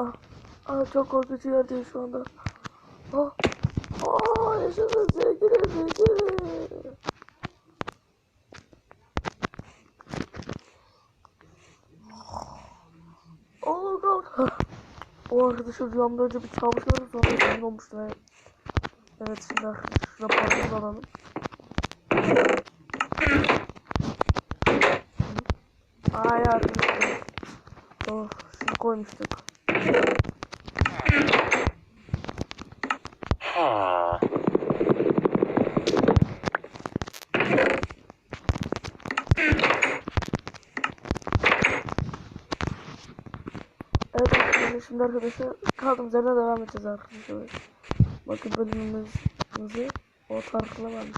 Ah, ah çok korkunç yerdeyim şu anda. Ah, ah yaşasın sevgilim sevgilim. Oh kalk. O arkadaşı rüyamda önce bir gördüm sonra zengin olmuştu. Evet, şimdi arkadaşlar şuna paramızı alalım. Ay arkadaşlar. Oh şunu koymuştuk. Evet şimdi arkadaşlar kaldığımız yerden devam edeceğiz arkadaşlar. Bakın bölümümüzü o tarafına varmış.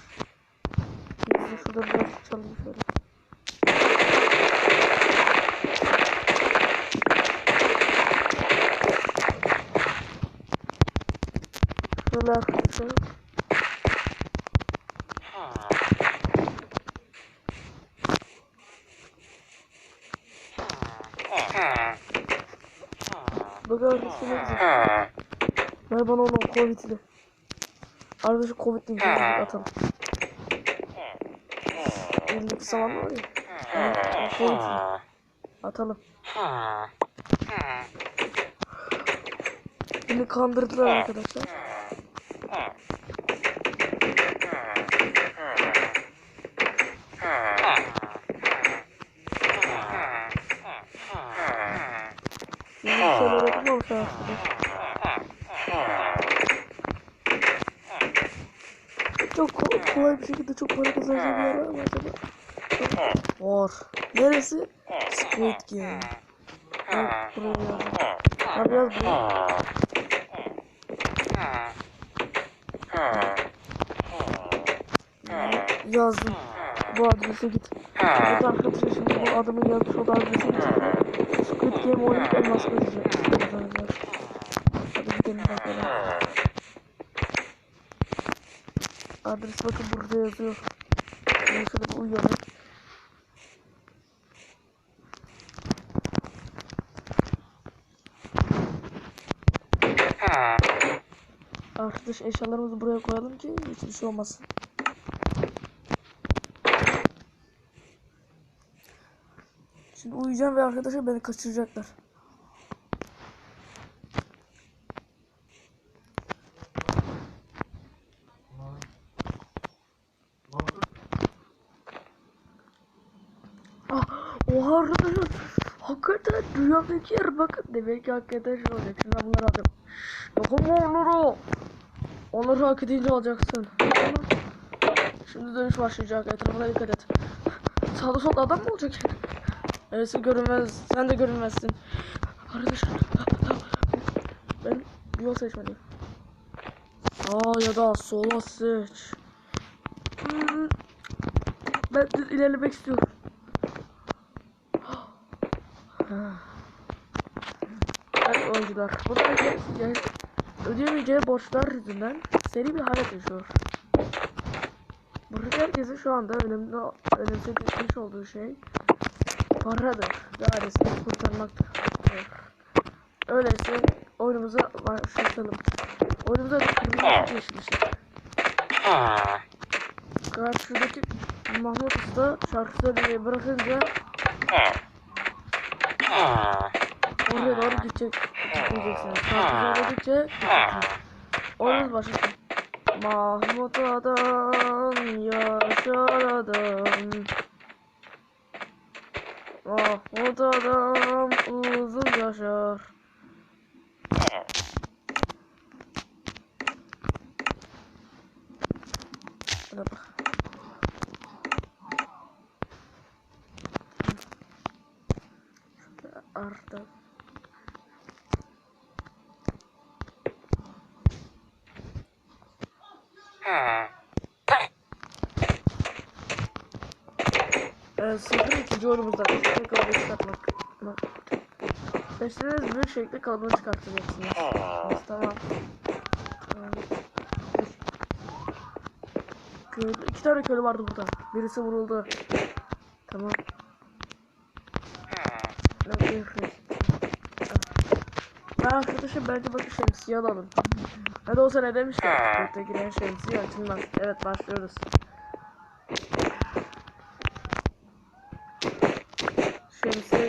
De şurada biraz çalayım şöyle. Şöyle arkadaşlar. Bakın arkadaşlar ne güzel. Ver bana onu Covid'li. Arkadaşlar Covid'li bir atalım. Elindeki saman var ya. Covid'li. Atalım. Beni kandırdılar arkadaşlar. Bir şeyler arkadaşlar. Çok ko- kolay bir şekilde çok para kazanacak bir yer var mı acaba? Var. Neresi? Squid Game. Buraya. Ha biraz buraya. Yazdım. Bu adrese git. Evet arkadaşlar bu adamın yazmış olduğu adrese git. Squid Game oynayıp elmas. Kazanacak. Hadi gidelim bakalım. Adres bakın burada yazıyor. Şöyle bir uyuyalım. Arkadaş eşyalarımızı buraya koyalım ki hiçbir şey olmasın. Şimdi uyuyacağım ve arkadaşlar beni kaçıracaklar. Ah, oha arkadaşlar. Hakikaten rüyamdaki yer bakın. Demek ki hakikaten şey olacak. Şimdi ben bunları alacağım. Dokunma onları. Onları hak edince alacaksın. Şimdi dönüş başlayacak. Etrafına dikkat et. Sağda solda adam mı olacak? Evet görünmez. Sen de görünmezsin. Arkadaşlar. Ben bir yol seçmeliyim. Aa ya da sola seç. Ben düz ilerlemek istiyorum. Evet oyuncular. Burada ödeyemeyeceği borçlar yüzünden seri bir hayat yaşıyor. Burada herkesin şu anda önemli önemsemiş olduğu şey paradır ve ailesini kurtarmaktır. Öyleyse oyunumuza başlayalım. Oyunumuza kırmızı geçmiştik. Karşıdaki Mahmut Usta şarkı söylemeyi bırakınca oraya doğru gidecek, gideceksin. Şarkı söyledikçe. Oyunumuz başlasın. Mahmut adam, yaşar adam. Mahmut adam uzun yaşar. Hadi bak. Arda. Ee, sınıfın ikinci bir kalıbı çıkartmak. Seçtiğiniz bir şekilde kalıbını çıkartacaksınız. Biz tamam. Dur. Köylü, iki tane köylü vardı burada. Birisi vuruldu. Tamam. Ha arkadaşım bence bakın şemsiye alalım. Ne de olsa ne demişler? Ötekine şemsiye açılmaz. Evet başlıyoruz.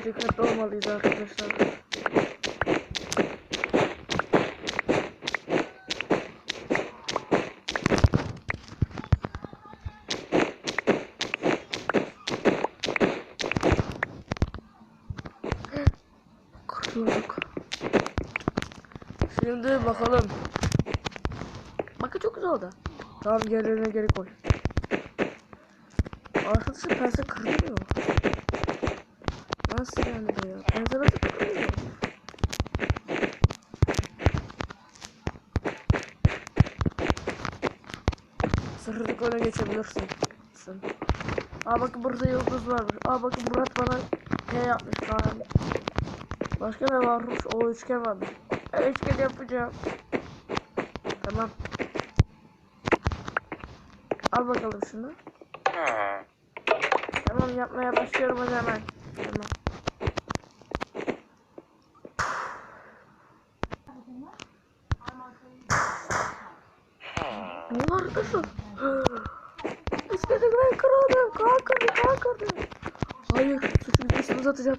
Şemsiye dikkatli arkadaşlar. Kurtulduk. Şimdi bakalım. Bakın çok güzel oldu. Tamam yerlerine geri koy. Arkadaşım pense kırılmıyor. Nasıl yani bu ya? Nasıl kırılmıyor? Sırrılık öne geçebilirsin. Sen. Aa bakın burada yıldız varmış. Aa bakın Murat bana P yapmış falan. Başka ne varmış? O üçgen varmış. Ben üçgen yapacağım. Tamam. Al bakalım şunu. Tamam yapmaya başlıyorum hadi hemen. Tamam. Ne var kızım? İstedim ben kırıldım. Kan kırdı, kan kırdı. Hayır, suçu bir üstümüze atacak.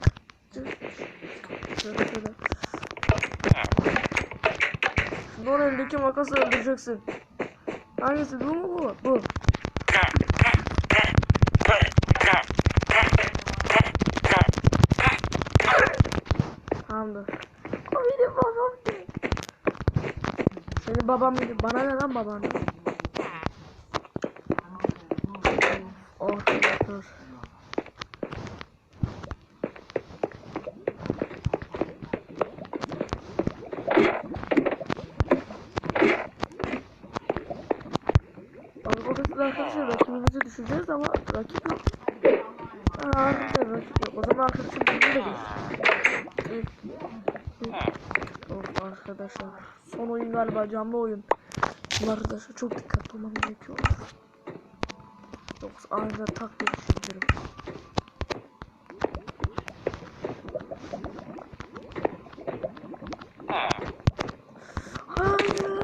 Şöyle şöyle. Şunun elindeki makasla öldüreceksin. Hangisi bu mu bu? Bu. Tamamdır. O benim babam değil. Senin babam mıydı? Bana ne lan baban? Oh, dur. Bakın arkadaşlar düşüreceğiz ama rakip yok. Arkadaşlar rakip yok. O zaman arkadaşım bizim de geç. Of arkadaşlar. Son oyun galiba canlı oyun. Arkadaşlar çok dikkatli olmam gerekiyor. Yoksa anında tak düşebilirim. Hayır.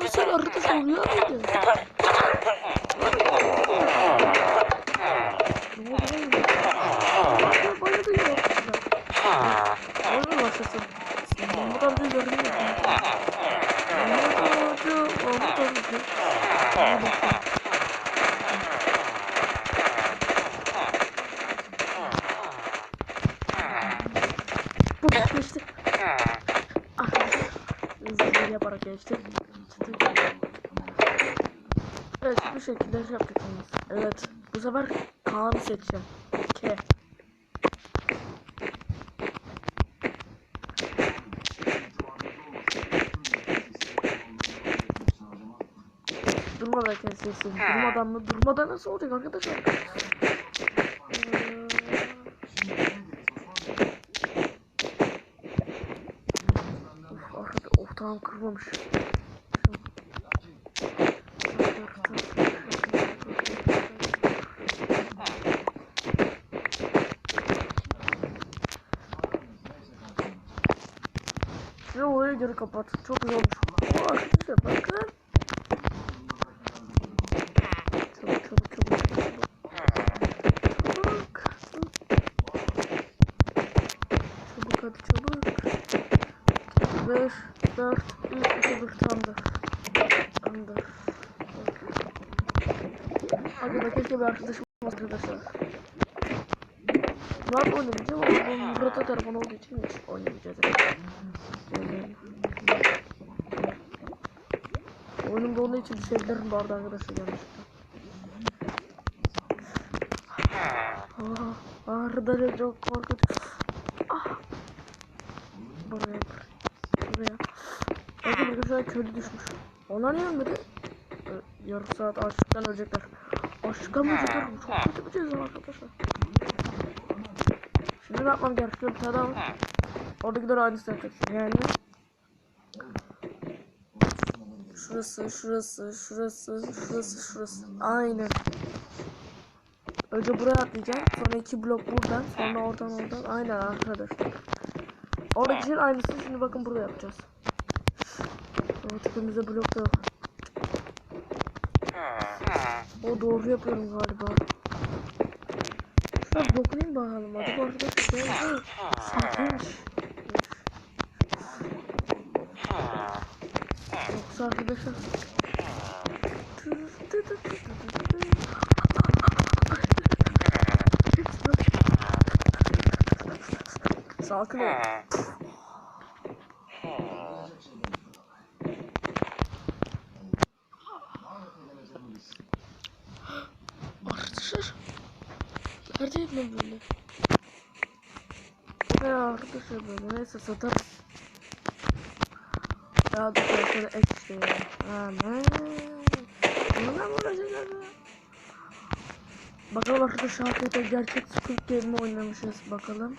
Nasıl arkadaş oluyor muydu? Ne oldu lan? Ya bayıldı ya. Oyun başlasın. Mahmut amca görünüyor. Mahmut amca, Mahmut amca. Hadi bakalım. Bu geçti. Arkadaşlar. Hızlı yaparak geçti. Çıtı. Bu şekilde şey yaptık. Evet. Bu sefer Kaan'ı seçeceğim. K. Durmadan kesilsin. Durmadan mı? Durmadan nasıl olacak arkadaşlar? Ee, Of, of tamam kırmamış. Geri kapat. Çok güzel olmuş. Oo, arkadaşlar bakın. Çabuk çabuk çabuk çabuk. Çabuk. Hadi çabuk. 5, 4, 3, 2, 1 tamdır. Tamdır. Bak keşke bir arkadaşım olsa arkadaşlar. Murat oynamayacağım ama bu Murat'a telefon olduğu için hiç oynamayacağız. Yani. Oyunumda olduğu için düşebilirim bu arada arkadaşlar yanlışlıkla. Ah, arkadaşlar çok korkunç. Ah. Buraya buraya. Bakın arkadaşlar köylü düşmüş. Ona niye ölmedi? Ee, Yarım saat açlıktan ölecekler. Açlıktan mı ölecekler? Çok kötü bir ceza arkadaşlar. Şimdi ne yapmam gerekiyor? Bir tane daha var. Oradakiler aynısını yapacaksın. Yani Şurası, şurası, şurası, şurası, şurası. Aynen. Önce buraya atlayacağım. Sonra iki blok buradan. Sonra oradan oradan. Aynen arkadaşlar. Oradaki şeyin şimdi bakın burada yapacağız. Ama tipimizde blok da yok. O doğru yapıyorum galiba. Şuna dokunayım bakalım. Hadi bu arkadaşlar. Doğru. Sakinmiş. Yoksa arkadaşlar. Sakin ol. Arkadaşlar. Neredeyim ben böyle? Ya arkadaşlar böyle neyse satarız. Ya dur ben şöyle ek işte ya. Aman. Bununla mı uğraşacağız ya? Bakalım arkadaşlar hakikaten gerçek Squid Game mi oynamışız bakalım.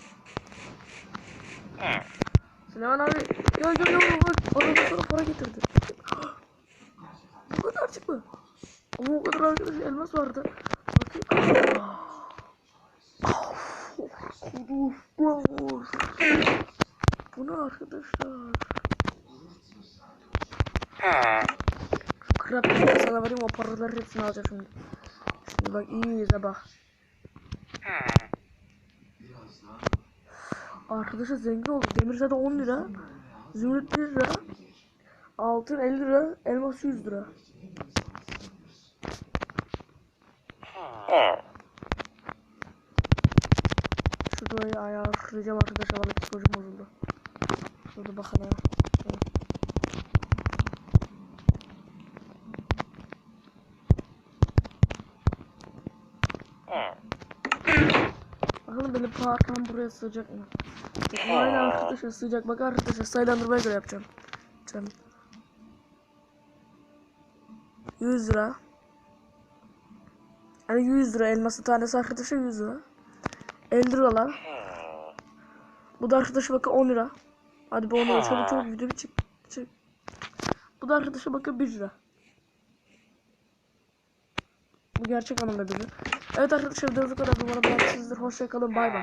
Süleyman abi gel gel bak arada sana para getirdi. Bu kadarcık mı? Ama o kadar arkadaş elmas vardı. Bakayım. Bu ne arkadaşlar? Krap sana vereyim o paraları hepsini alacağım şimdi. Şimdi bak iyi izle bak. Arkadaşlar zengin olduk. Demir zaten 10 lira. Zümrüt 1 lira. Altın 50 lira. Elmas 100 lira. Şurayı ayarlayacağım arkadaşlar. Bana psikolojim bozuldu. Şurada bakalım. Parmağım buraya sığacak mı? Aynen arkadaşlar sığacak. Bak arkadaşlar sayılandırmaya göre yapacağım. Canım. 100 lira. Yani 100 lira elması tanesi arkadaşlar 100 lira. 50 liralar. Bu da arkadaşa bakın 10 lira. Hadi bu 10 lira çabuk çabuk video bir çık. çık. Bu da arkadaşa bakın 1 lira. Bu gerçek anlamda 1 lira. Evet arkadaşlar videomuz bu kadar. Umarım beğenmişsinizdir. Hoşçakalın. Bay bay.